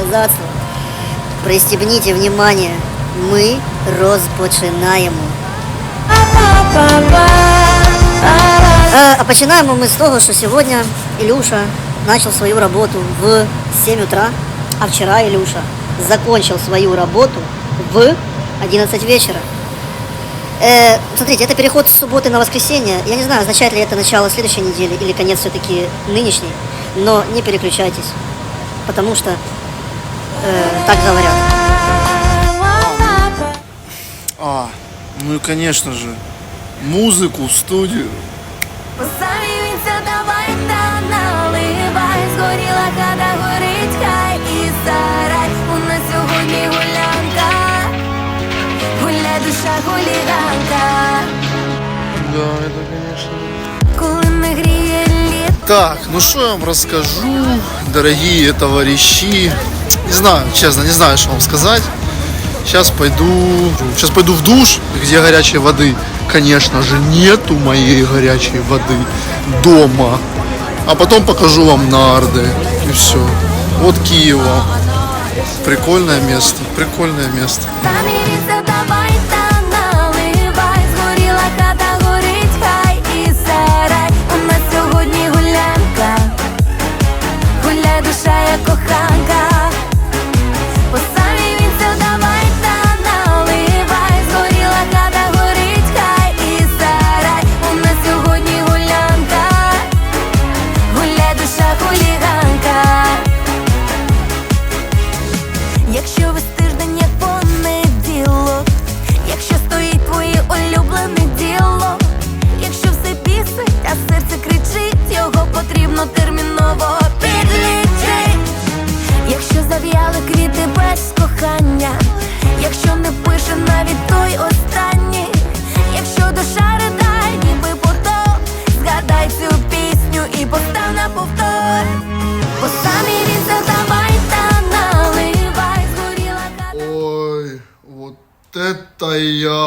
козацтво. Пристебните внимание, ми розпочинаємо. Е, А починаємо ми з того, що сьогодні Ілюша начал свою работу в 7 утра, а вчера Илюша закончил свою работу в 11 вечера. Э, смотрите, это переход с субботы на воскресенье. Я не знаю, означает ли это начало следующей недели или конец все-таки нынешней, но не переключайтесь, потому что э, так говорят. А, ну и конечно же, музыку в студию. Посамівся, давай та наливай, згоріла хата, горить хай і сарай. У нас сьогодні гулянка, гуляй душа хуліганка, Да, это конечно. коли не гріє літ. Так, ну что я вам расскажу, дорогие товарищи. не знаю, честно, не знаю, что вам сказать. Сейчас пойду, сейчас пойду в душ, где горячей воды, конечно же, нету моей горячей воды дома. А потом покажу вам нарды и все. Вот Киева. Прикольное место, прикольное место.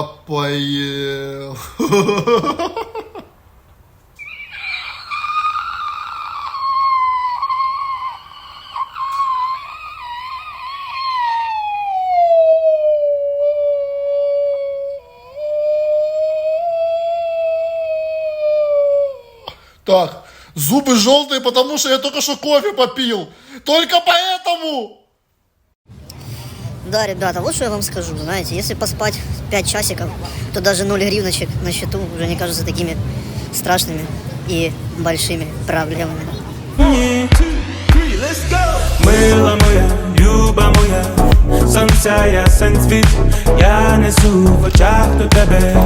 Поел. Так, зубы желтые, потому что я только что кофе попил. Только поэтому. Да, ребята, вот что я вам скажу. Знаете, если поспать 5 часиков, то даже 0 гривночек на счету уже не кажутся такими страшными и большими проблемами. Мила моя, люба моя, сонця ясен світ, я несу в очах до тебе,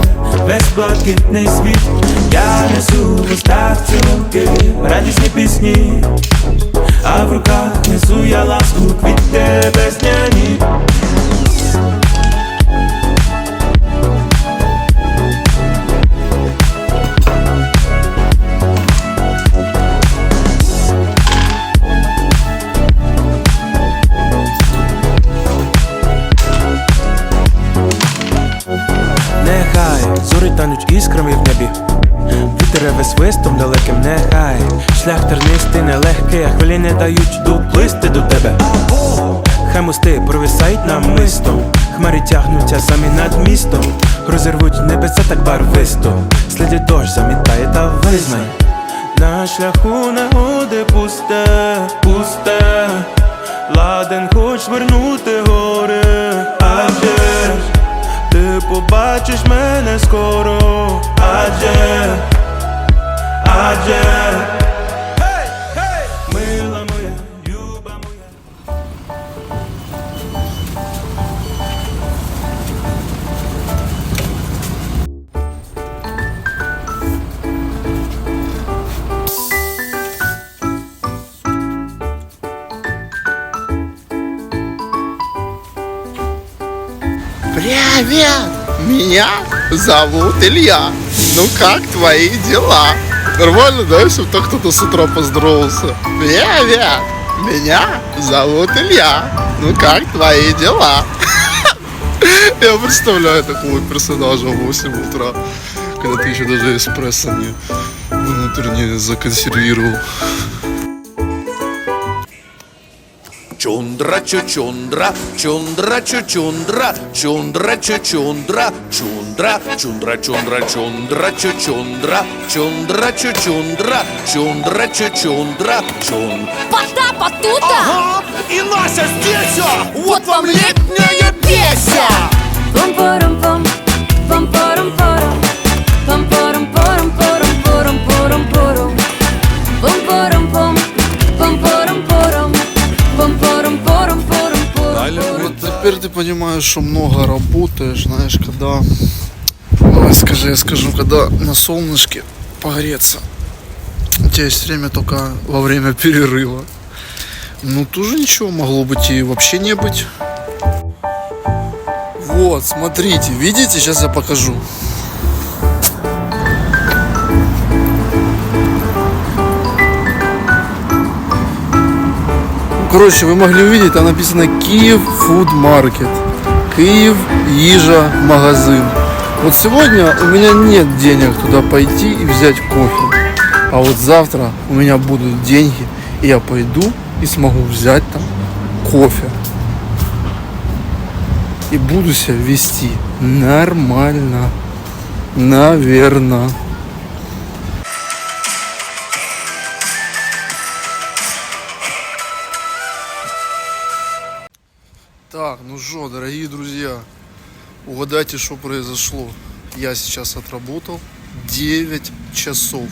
весь блакитний світ, я несу в устах цілунки, радісні пісні, а в руках несу я ласку, квіти весняні. Нехай зорі тануть іскрами в небі, свистом далеким, нехай шлях тернистий, нелегкий, а хвилі не дають доплисти до тебе. Хай мости провисають нам мистом, хмарі тягнуться самі над містом, розірвуть небеса так барвисто, сліди дощ замітає та визнай. На шляху негоди пусте, пусте, ладен хоч вернути гори, адже ти побачиш мене скоро, адже, моя. Привет! Меня зовут Илья. Ну как твои дела? Нормально, да, если бы так кто-то с утра поздоровался? Привет! Меня зовут Илья. Ну как твои дела? Я представляю такого персонажа в 8 утра, когда ты еще даже эспрессо не внутренне законсервировал. Чундра чучундра, чундра чучундра, чундра чучундра, чундра, чундра чундра, чундра чучундра, чундра чучундра, чундра чучундра, чун. Потапа тута! Ага, и Нася здесь, а! вот вам летняя песня! Пом-пором-пом, ты понимаешь, что много работаешь, знаешь, когда... Ой, скажи, я скажу, когда на солнышке погреться. У тебя есть время только во время перерыва. Ну, тоже ничего, могло быть и вообще не быть. Вот, смотрите, видите, сейчас я покажу. Короче, вы могли увидеть, там написано Киев Food Market. Киев Ижа магазин. Вот сегодня у меня нет денег туда пойти и взять кофе. А вот завтра у меня будут деньги, и я пойду и смогу взять там кофе. И буду себя вести нормально. Наверное. Ну что, дорогие друзья, угадайте, что произошло. Я сейчас отработал 9 часов.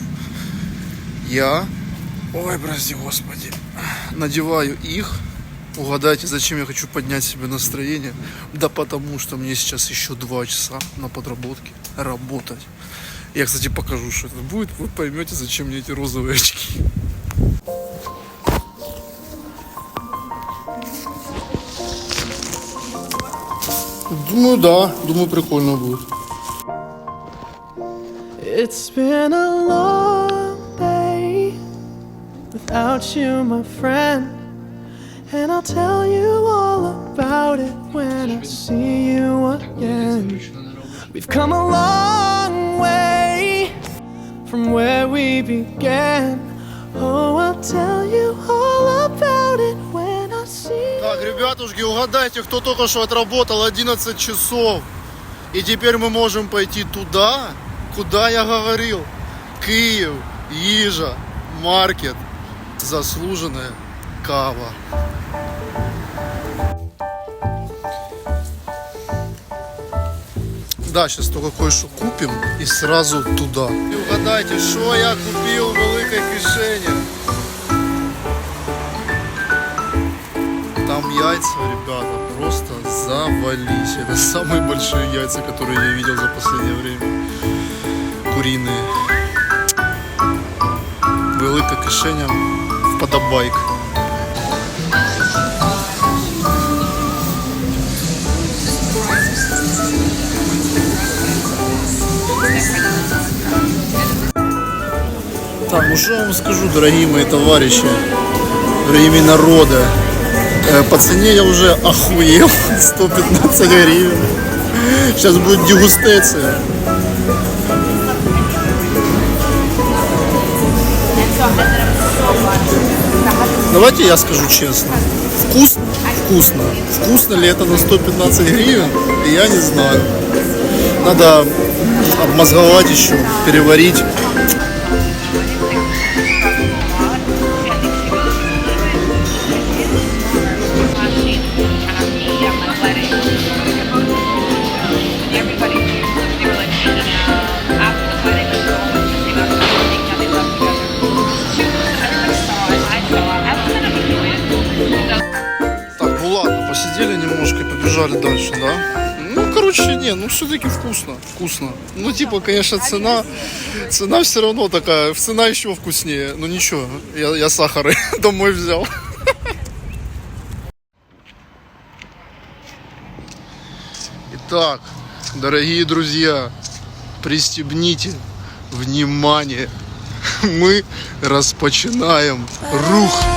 Я, ой, прости господи, надеваю их. Угадайте, зачем я хочу поднять себе настроение? Да потому что мне сейчас еще 2 часа на подработке работать. Я, кстати, покажу, что это будет. Вы поймете, зачем мне эти розовые очки. Думаю, да. Думаю, прикольно будет. It's been a long day without you, my friend. And I'll tell you all about it when I see you again. We've come a long way from where we began. Oh, I'll tell you all about it when I see Так, ребятушки, угадайте, кто только что отработал 11 часов. И теперь мы можем пойти туда, куда я говорил. Киев, Ижа, Маркет. Заслуженная кава. Да, сейчас только кое-что купим и сразу туда. И угадайте, что я купил в великой кишені. Там яйца, ребята, просто завались. Это самые большие яйца, которые я видел за последнее время. Куриные. Велика кишеня вподобайк. Так, ну что вам скажу, дорогие мои товарищи, дорогие народа. Э, По цене я уже охуел. 115 гривен. Сейчас будет дегустация. Давайте я скажу честно. Вкусно? Вкусно. Вкусно ли это на 115 гривен? Я не знаю. Надо обмозговать еще, переварить. Побежали дальше, да? Ну, короче, не, ну все-таки вкусно, вкусно. Ну, типа, конечно, цена, цена все равно такая, цена еще вкуснее. Ну ничего, я, я сахары домой взял. Итак, дорогие друзья, пристегните внимание. Мы распочинаем рух.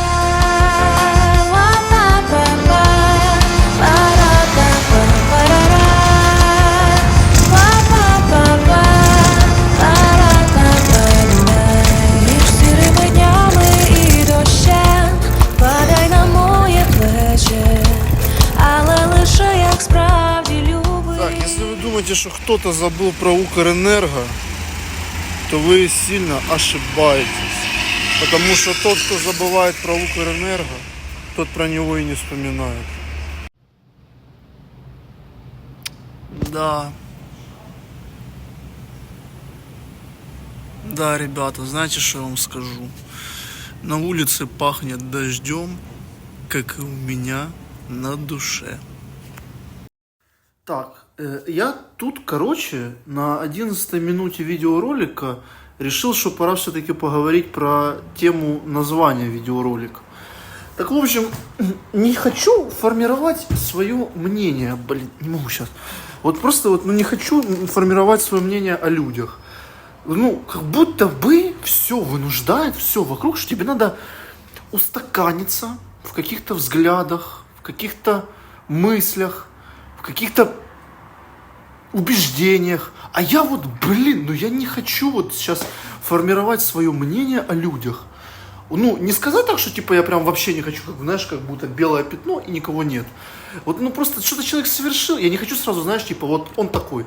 Кто-то забыл про Укрэнерго, то вы сильно ошибаетесь. Потому что тот, кто забывает про Укрэнерго, тот про него и не вспоминает. Да. Да, ребята, знаете, что я вам скажу? На улице пахнет дождем, как и у меня на душе. Так, э, я тут, короче, на 11 минуте видеоролика решил, что пора все-таки поговорить про тему названия видеоролика. Так, в общем, не хочу формировать свое мнение. Блин, не могу сейчас. Вот просто вот, ну не хочу формировать свое мнение о людях. Ну, как будто бы все вынуждает, все вокруг, что тебе надо устаканиться в каких-то взглядах, в каких-то мыслях, в каких-то убеждениях. А я вот, блин, ну я не хочу вот сейчас формировать свое мнение о людях. Ну, не сказать так, что типа я прям вообще не хочу, как знаешь, как будто белое пятно и никого нет. Вот, ну просто что-то человек совершил, я не хочу сразу, знаешь, типа вот он такой.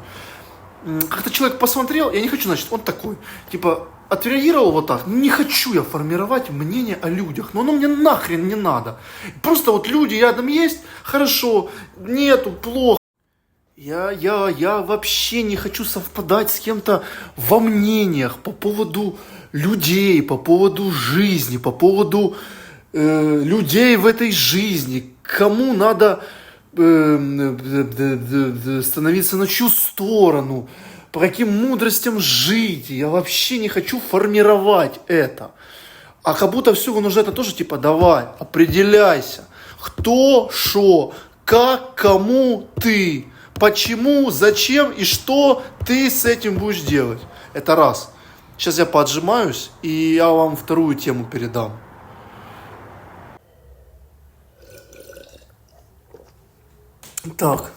Как-то человек посмотрел, я не хочу, значит, он такой. Типа, отреагировал вот так. Ну, не хочу я формировать мнение о людях. Но оно мне нахрен не надо. Просто вот люди рядом есть, хорошо, нету, плохо. Я, я, я вообще не хочу совпадать с кем-то во мнениях по поводу людей, по поводу жизни, по поводу э, людей в этой жизни. Кому надо э, д- д- д- становиться на чью сторону, по каким мудростям жить. Я вообще не хочу формировать это. А как будто все вынуждает на то, что типа давай, определяйся. Кто, что, как, кому ты, почему, зачем и что ты с этим будешь делать. Это раз. Сейчас я поотжимаюсь, и я вам вторую тему передам. Так,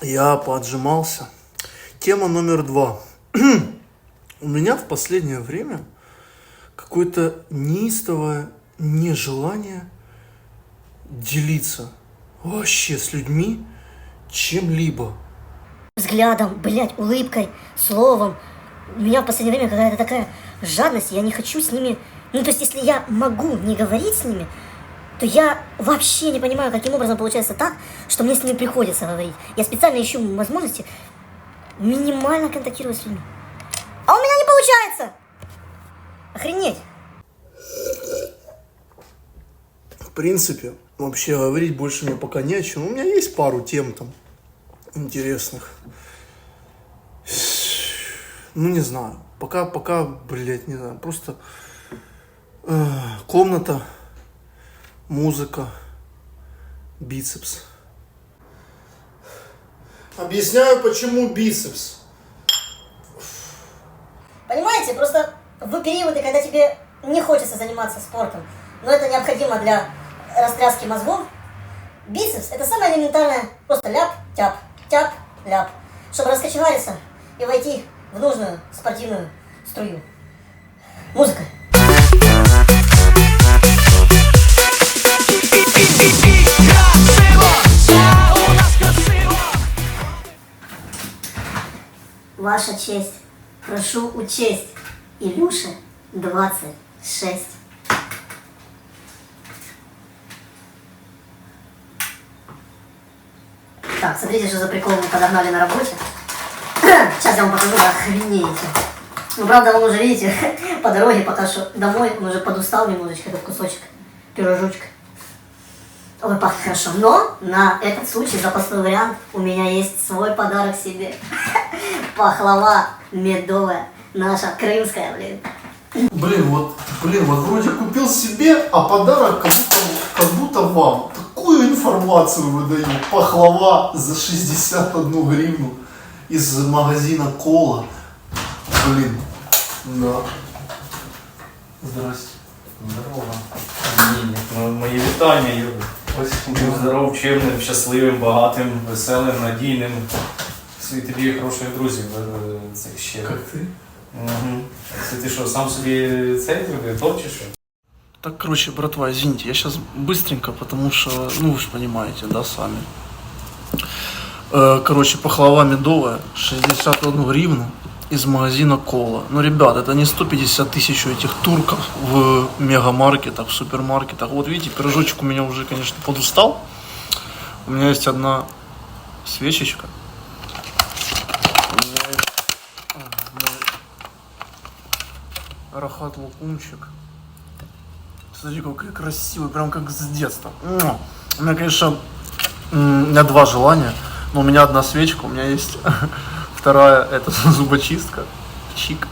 я поотжимался. Тема номер два. У меня в последнее время какое-то неистовое нежелание делиться вообще с людьми чем-либо. Взглядом, блядь, улыбкой, словом. У меня в последнее время какая-то такая жадность, я не хочу с ними... Ну, то есть, если я могу не говорить с ними, то я вообще не понимаю, каким образом получается так, что мне с ними приходится говорить. Я специально ищу возможности минимально контактировать с людьми. А у меня не получается! Охренеть! В принципе, вообще говорить больше мне пока не о чем. У меня есть пару тем там интересных. Ну, не знаю. Пока, пока, блядь, не знаю. Просто э, комната, музыка, бицепс. Объясняю, почему бицепс. Понимаете, просто в периоды, когда тебе не хочется заниматься спортом, но это необходимо для растряски мозгов, бицепс это самое элементарное, просто ляп, тяп, тяп, ляп, чтобы раскочегариться и войти в нужную спортивную струю. Музыка. Ваша честь, прошу учесть. Илюша 26. Так, смотрите, что за прикол мы подогнали на работе. Сейчас я вам покажу, вы охренеете. Ну, правда, он уже, видите, по дороге пока что домой, он уже подустал немножечко, этот кусочек, пирожочек. Ой, пахнет хорошо. Но на этот случай, запасной вариант, у меня есть свой подарок себе. Пахлава медовая, наша крымская, блин. Блин, вот, блин, вот вроде купил себе, а подарок как будто, как будто вам. Такую информацию выдаю. Пахлава за 61 гривну из магазина Кола. Блин, да. Здрасте. Здорово. Ні, ні. Мої вітання, Юрій. Ось будь здоров, чимним, щасливим, багатим, веселим, надійним. І тобі хороших друзів. е, Це ще. Как ты? Угу. Це ти що, сам собі цей тобі топ чи що? Так, короче, братва, извините, я сейчас быстренько, потому что, ну, вы же понимаете, да, сами. Э, Короче, пахлава медовая, 61 гривну из магазина Кола. Ну, ребят, это не 150 тысяч у этих турков в мегамаркетах, в супермаркетах. Вот видите, пирожочек у меня уже, конечно, подустал. У меня есть одна свечечка. Рахат лукумчик. Смотри, какой красивый, прям как с детства. У меня, конечно, у меня два желания. Но у меня одна свечка, у меня есть вторая, это зубочистка. Чик.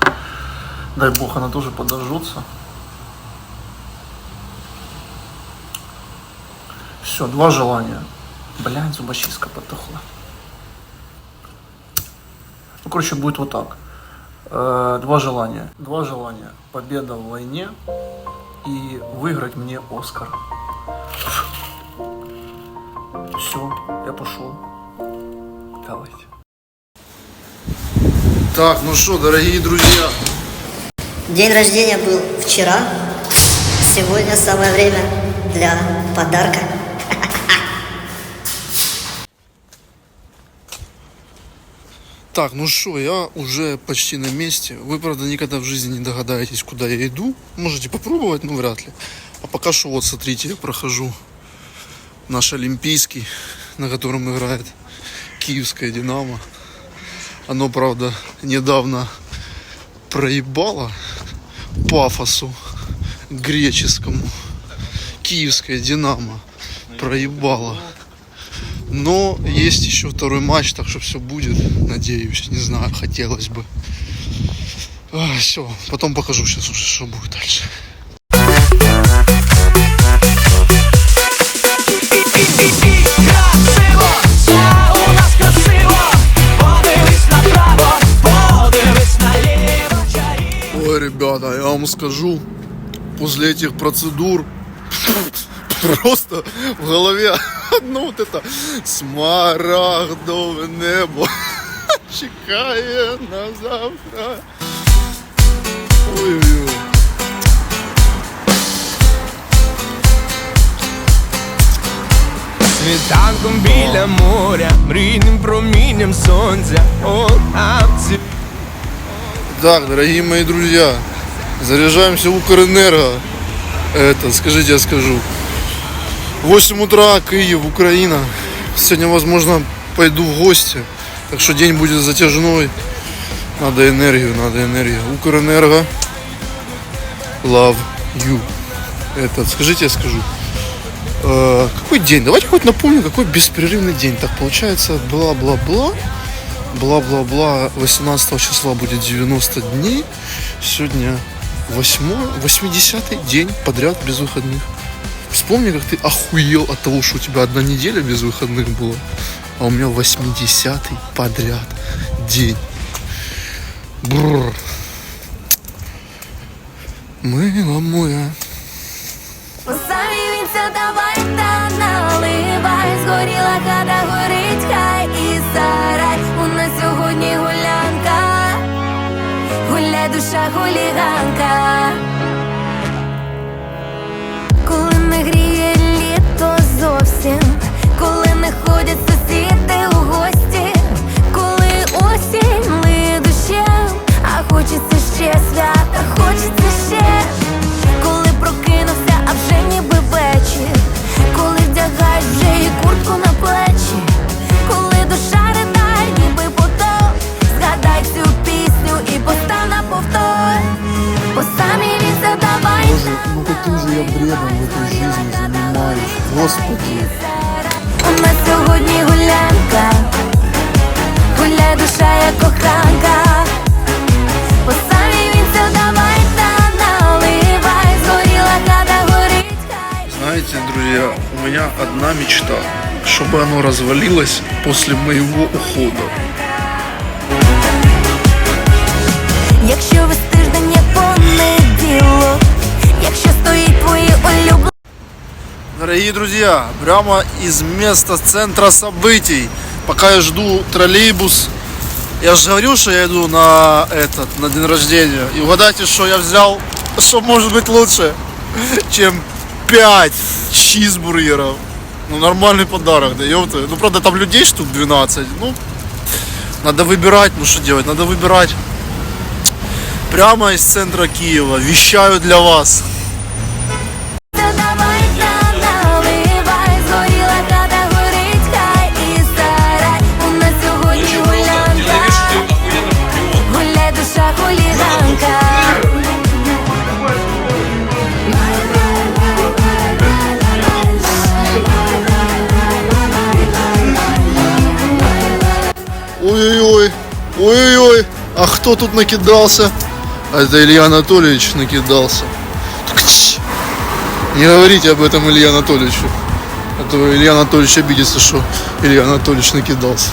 Дай бог, она тоже подожжется. Все, два желания. Блядь, зубочистка потухла. Ну, короче, будет вот так. Э, Два желания. Два желания. Победа в войне и выиграть мне Оскар. Все, я пошел. Давайте. Так, ну что, дорогие друзья, День рождения был вчера. Сегодня самое время для подарка. Так, ну что, я уже почти на месте. Вы, правда, никогда в жизни не догадаетесь, куда я иду. Можете попробовать, но вряд ли. А пока что, вот, смотрите, я прохожу наш Олимпийский, на котором играет Киевская Динамо. Оно, правда, недавно проебало пафосу греческому. Киевская Динамо проебала. Но есть еще второй матч, так что все будет, надеюсь, не знаю, хотелось бы. все, потом покажу сейчас что будет дальше. Ой, ребята, я вам скажу, после этих процедур просто в голове одно вот это смарагдове небо чекає на завтра. Ой-ой-ой. Світанком біля моря, мрійним промінням сонця, All up to Так, дорогие мои друзья, заряжаемся в Укрэнерго. Это, скажите, я скажу. 8 утра, Киев, Украина. Сегодня, возможно, пойду в гости. Так что день будет затяжной. Надо энергию, надо энергию. Укрэнерго. Love you. Это, скажите, я скажу. Э, какой день? Давайте хоть напомню, какой беспрерывный день. Так получается, бла-бла-бла. Бла-бла-бла. 18 числа будет 90 дней. Сегодня 8, 80 день подряд без выходных. Вспомни, как ты охуел от того, что у тебя одна неделя без выходных была. А у меня 80 подряд день. Бррр. Мила моя. чтобы оно развалилось после моего ухода. Якщо весь тиждень є понеділок, якщо стоїть твої улюблені. Дорогие друзья, прямо из места центра событий, пока я жду троллейбус, я же говорил, что я иду на этот, на день рождения. И угадайте, что я взял, что может быть лучше, чем 5 чизбургеров. Ну, нормальный подарок, да, ёпта. Ну, правда, там людей штук 12. Ну, надо выбирать, ну что делать, надо выбирать. Прямо из центра Киева. Вещаю для вас. Кто тут накидался? А это Илья Анатольевич накидался. Не говорите об этом Илье Анатольевичу. А то Илья Анатольевич обидится, что Илья Анатольевич накидался.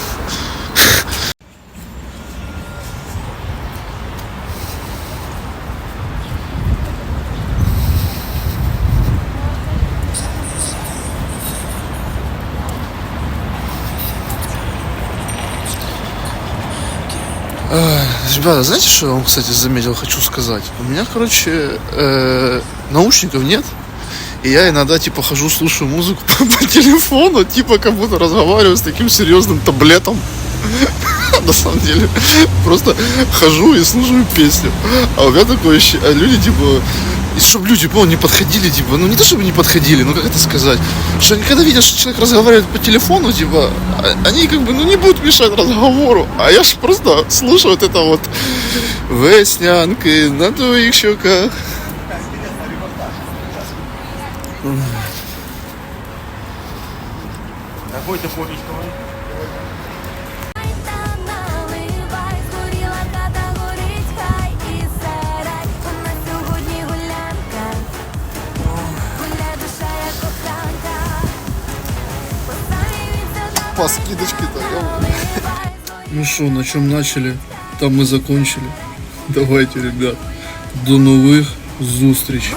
Ребята, знаете, что я вам, кстати, заметил, хочу сказать? У меня, короче, э, наушников нет. И я иногда, типа, хожу, слушаю музыку по, по телефону, типа, как будто разговариваю с таким серьезным таблетом. На самом деле, просто хожу и слушаю песню. А у меня такое ощущение, люди, типа, и чтобы люди, понял, не подходили, типа, ну не то чтобы не подходили, ну как это сказать, что они когда видят, что человек разговаривает по телефону, типа, а- они как бы, ну не будут мешать разговору, а я ж просто слушаю вот это вот. Веснянки на твоих щеках. Та По скидочке-то, Ну что, на чем начали, там мы закончили. Давайте, ребят, до новых зустрічей.